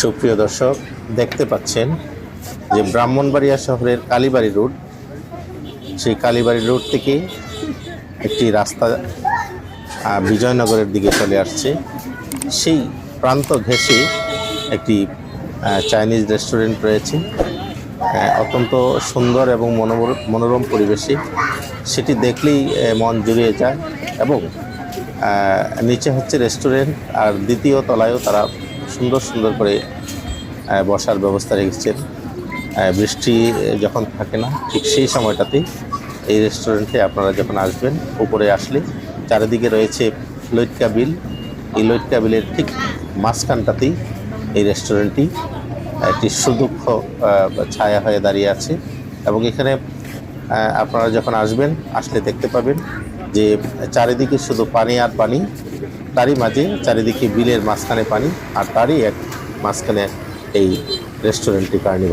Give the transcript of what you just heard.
সুপ্রিয় দর্শক, দেখতে পাচ্ছেন যে ব্রাহ্মণবাড়িয়া শহরের কালীবাড়ি রোড। সেই কালীবাড়ি রোড থেকে একটি রাস্তা বিজয়নগরের দিকে চলে আসছে। সেই প্রান্ত ঘেঁষে একটি চাইনিজ রেস্টুরেন্ট রয়েছে। অত্যন্ত সুন্দর এবং মনোরম পরিবেশে। সেটি দেখলেই মন জুড়িয়ে যায় এবং নিচে হচ্ছে রেস্টুরেন্ট আর দ্বিতীয় তলায়ও তারা সুন্দর সুন্দর করে বসার ব্যবস্থা রেখেছেন। বৃষ্টি যখন থাকে না, ঠিক সেই সময়টাতেই এই রেস্টুরেন্টে আপনারা যখন আসবেন, উপরে আসলে চারিদিকে রয়েছে লৈটকা বিল। এই লৈটকা বিলের ঠিক মাঝখানটাতেই এই রেস্টুরেন্টটি একটি সুদক্ষ ছায়া হয়ে দাঁড়িয়ে আছে। এবং এখানে আপনারা যখন আসবেন, আসলে দেখতে পাবেন যে চারিদিকে শুধু পানি আর পানি তারই মাঝে চারিদিকে বিলের মাঝখানে পানি আর তারই এক মাঝখানে এই রেস্টুরেন্টটি কার্নিভাল